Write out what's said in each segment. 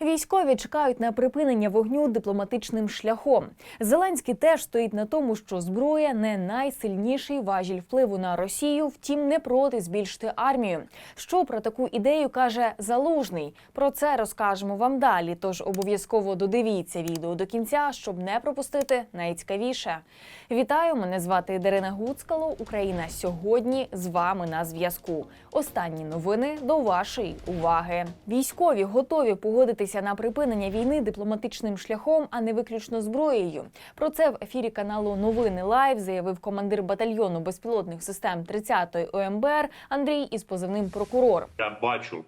Військові чекають на припинення вогню дипломатичним шляхом. Зеленський теж стоїть на тому, що зброя не найсильніший важіль впливу на Росію, втім не проти збільшити армію. Що про таку ідею каже Залужний? Про це розкажемо вам далі. Тож обов'язково додивіться відео до кінця, щоб не пропустити найцікавіше. Вітаю! Мене звати Дарина Гуцкало. Україна сьогодні з вами на зв'язку. Останні новини до вашої уваги. Військові готові погодитися на припинення війни дипломатичним шляхом, а не виключно зброєю. Про це в ефірі каналу Новини Лайв заявив командир батальйону безпілотних систем 30-ї ОМБР Андрій із позивним прокурор. Я бачу,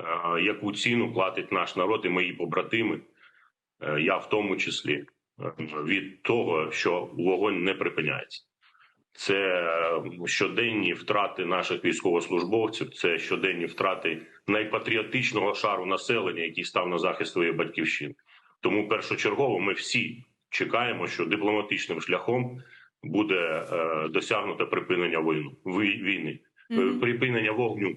е, яку ціну платить наш народ і мої побратими. е, Я в тому числі е, від того, що вогонь не припиняється. Це щоденні втрати наших військовослужбовців, це щоденні втрати найпатріотичного шару населення, який став на захист своєї батьківщини. Тому першочергово ми всі чекаємо, що дипломатичним шляхом буде е, досягнуто припинення війну війни, Е, припинення вогню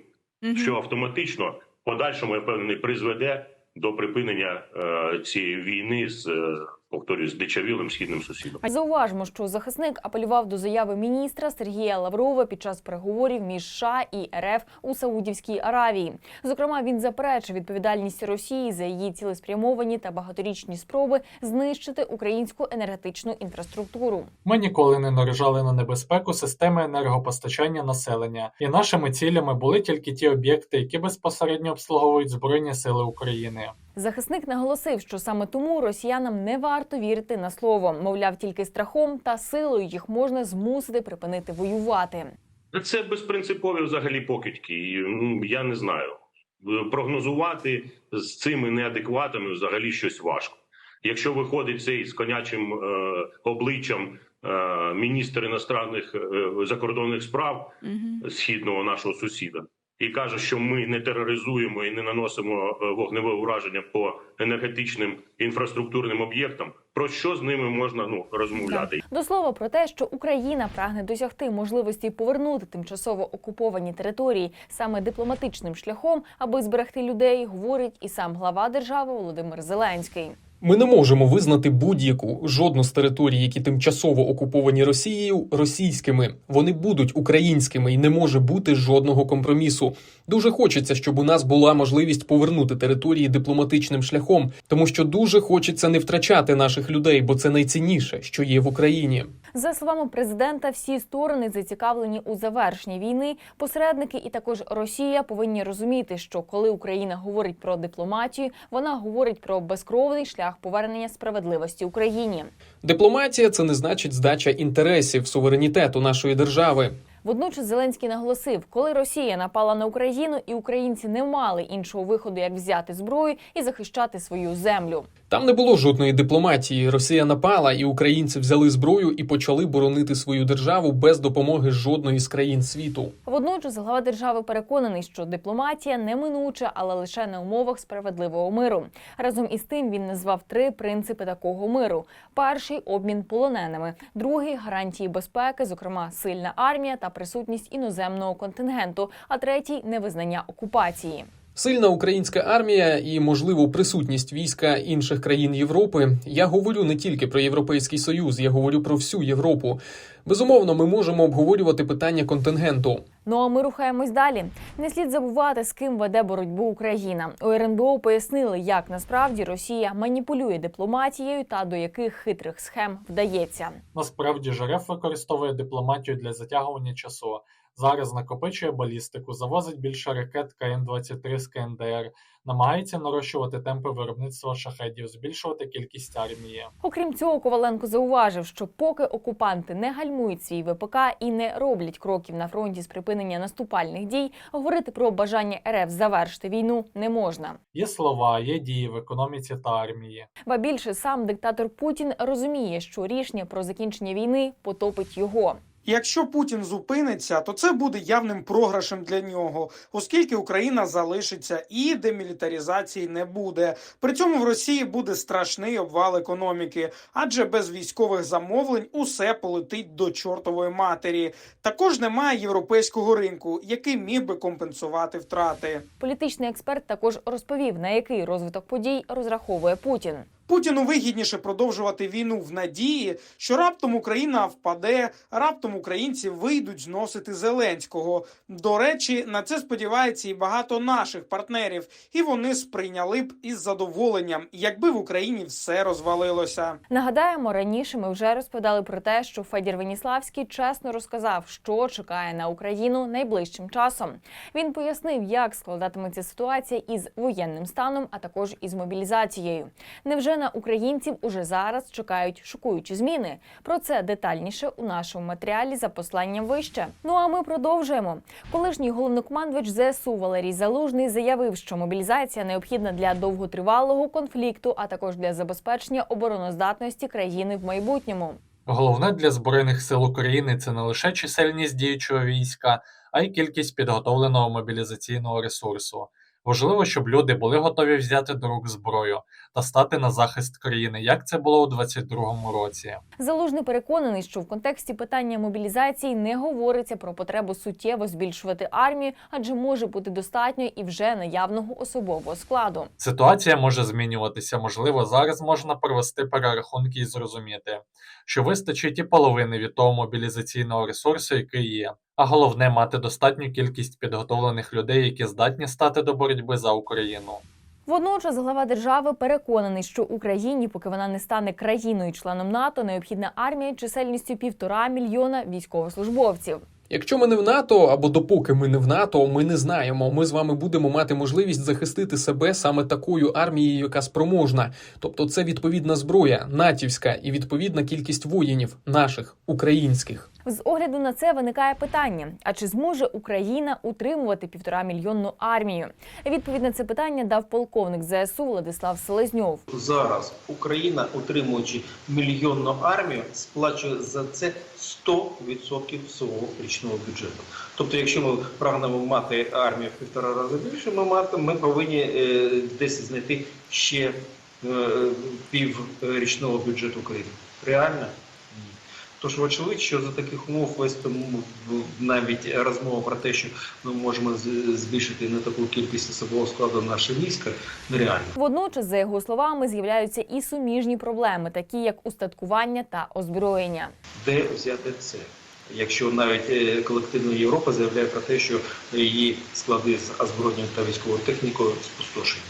що автоматично подальшому я впевнений призведе до припинення е, цієї війни з е, повторюю, з дичавілим східним сусідом. Зауважимо, що захисник апелював до заяви міністра Сергія Лаврова під час переговорів між США і РФ у Саудівській Аравії. Зокрема, він заперечив відповідальність Росії за її цілеспрямовані та багаторічні спроби знищити українську енергетичну інфраструктуру. Ми ніколи не наражали на небезпеку системи енергопостачання населення, і нашими цілями були тільки ті об'єкти, які безпосередньо обслуговують Збройні Сили України. Захисник наголосив, що саме тому росіянам не варто вірити на слово. Мовляв, тільки страхом та силою їх можна змусити припинити воювати. Це безпринципові взагалі покидьки. Я не знаю. Е, Прогнозувати з цими неадекватами взагалі щось важко. Якщо виходить цей з конячим е, обличчям е, міністр іностранних е, закордонних справ східного нашого сусіда і каже, що ми не тероризуємо і не наносимо е, вогневе ураження по енергетичним інфраструктурним об'єктам. Про що з ними можна ну розмовляти? До слова про те, що Україна прагне досягти можливості повернути тимчасово окуповані території саме дипломатичним шляхом, аби зберегти людей, говорить і сам глава держави Володимир Зеленський. Ми не можемо визнати будь-яку жодну з територій, які тимчасово окуповані Росією, російськими. Вони будуть українськими і не може бути жодного компромісу. Дуже хочеться, щоб у нас була можливість повернути території дипломатичним шляхом, тому що дуже хочеться не втрачати наших людей, бо це найцінніше, що є в Україні. За словами президента, всі сторони зацікавлені у завершенні війни. Посередники і також Росія повинні розуміти, що коли Україна говорить про дипломатію, вона говорить про безкровний шлях повернення справедливості Україні. Дипломатія це не значить здача інтересів суверенітету нашої держави. Водночас Зеленський наголосив, коли Росія напала на Україну, і українці не мали іншого виходу, як взяти зброю і захищати свою землю. Там не було жодної дипломатії. Росія напала, і українці взяли зброю і почали боронити свою державу без допомоги жодної з країн світу. Водночас глава держави переконаний, що дипломатія неминуча, але лише на умовах справедливого миру. Разом із тим він назвав три принципи такого миру: перший обмін полоненими, другий гарантії безпеки, зокрема сильна армія та присутність іноземного контингенту, а третій невизнання окупації. Сильна українська армія і можливо присутність війська інших країн Європи. Я говорю не тільки про Європейський Союз, я говорю про всю Європу. Безумовно, ми можемо обговорювати питання контингенту. Ну а ми рухаємось далі. Не слід забувати, з ким веде боротьбу Україна. У РНБО пояснили, як насправді Росія маніпулює дипломатією та до яких хитрих схем вдається. Насправді ж РФ використовує дипломатію для затягування часу. Зараз накопичує балістику, завозить більше ракет КН-23 з КНДР, намагається нарощувати темпи виробництва шахедів, збільшувати кількість армії. Окрім цього, Коваленко зауважив, що поки окупанти не гальмують свій ВПК і не роблять кроків на фронті з припинення наступальних дій, говорити про бажання РФ завершити війну не можна. Є слова, є дії в економіці та армії. Ба більше сам диктатор Путін розуміє, що рішення про закінчення війни потопить його. Якщо Путін зупиниться, то це буде явним програшем для нього, оскільки Україна залишиться і демілітаризації не буде. При цьому в Росії буде страшний обвал економіки, адже без військових замовлень усе полетить до чортової матері. Також немає європейського ринку, який міг би компенсувати втрати. Політичний експерт також розповів, на який розвиток подій розраховує Путін. Путіну вигідніше продовжувати війну в надії, що раптом Україна впаде, раптом українці вийдуть зносити Зеленського. До речі, на це сподівається і багато наших партнерів, і вони сприйняли б із задоволенням, якби в Україні все розвалилося. Нагадаємо, раніше ми вже розповідали про те, що Федір Веніславський чесно розказав, що чекає на Україну найближчим часом. Він пояснив, як складатиметься ситуація із воєнним станом, а також із мобілізацією. Невже на українців уже зараз чекають шокуючі зміни? Про це детальніше у нашому матеріалі за посланням вище. Ну а ми продовжуємо. Колишній головнокомандувач ЗСУ Валерій Залужний заявив, що мобілізація необхідна для довготривалого конфлікту, а також для забезпечення обороноздатності країни в майбутньому. Головне для Збройних сил України це не лише чисельність діючого війська, а й кількість підготовленого мобілізаційного ресурсу. Важливо, щоб люди були готові взяти до рук зброю та стати на захист країни, як це було у 2022 році. Залужний переконаний, що в контексті питання мобілізації не говориться про потребу суттєво збільшувати армію, адже може бути достатньо і вже наявного особового складу. Ситуація може змінюватися. Можливо, зараз можна провести перерахунки і зрозуміти, що вистачить і половини від того мобілізаційного ресурсу, який є. А головне мати достатню кількість підготовлених людей, які здатні стати до боротьби за Україну. Водночас глава держави переконаний, що Україні, поки вона не стане країною-членом НАТО, необхідна армія чисельністю півтора мільйона військовослужбовців. Якщо ми не в НАТО або допоки ми не в НАТО, ми не знаємо. Ми з вами будемо мати можливість захистити себе саме такою армією, яка спроможна. Тобто, це відповідна зброя, натівська і відповідна кількість воїнів наших українських. З огляду на це виникає питання: а чи зможе Україна утримувати півтора мільйонну армію? Відповідь на це питання дав полковник ЗСУ Владислав Селезньов. Зараз Україна, утримуючи мільйонну армію, сплачує за це 100% свого річного бюджету. Тобто, якщо ми прагнемо мати армію в півтора рази більше, ми мати, ми повинні е, десь знайти ще е, пів е, бюджету України. Реально? Тож вочевидь, що за таких умов весь тому в- навіть розмова про те, що ми можемо збільшити на таку кількість особового складу наше військо, нереально. Водночас, за його словами, з'являються і суміжні проблеми, такі як устаткування та озброєння. де взяти це. Якщо навіть е, колективна Європа заявляє про те, що її склади з озброєнням та військовою технікою спустошені.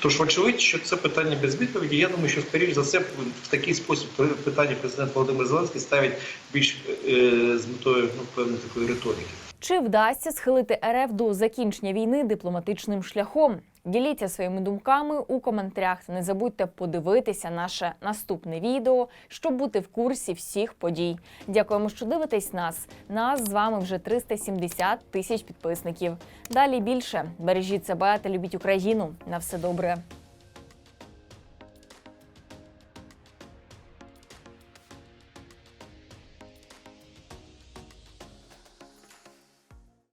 Тож, вочевидь, що це питання без відповіді. Я думаю, що скоріш за все в такий спосіб питання президент Володимир Зеленський ставить більш е, з метою ну, певної такої риторики. Чи вдасться схилити РФ до закінчення війни дипломатичним шляхом? Діліться своїми думками у коментарях. Та не забудьте подивитися наше наступне відео, щоб бути в курсі всіх подій. Дякуємо, що дивитесь нас. Нас з вами вже 370 тисяч підписників. Далі більше бережіть себе та любіть Україну. На все добре.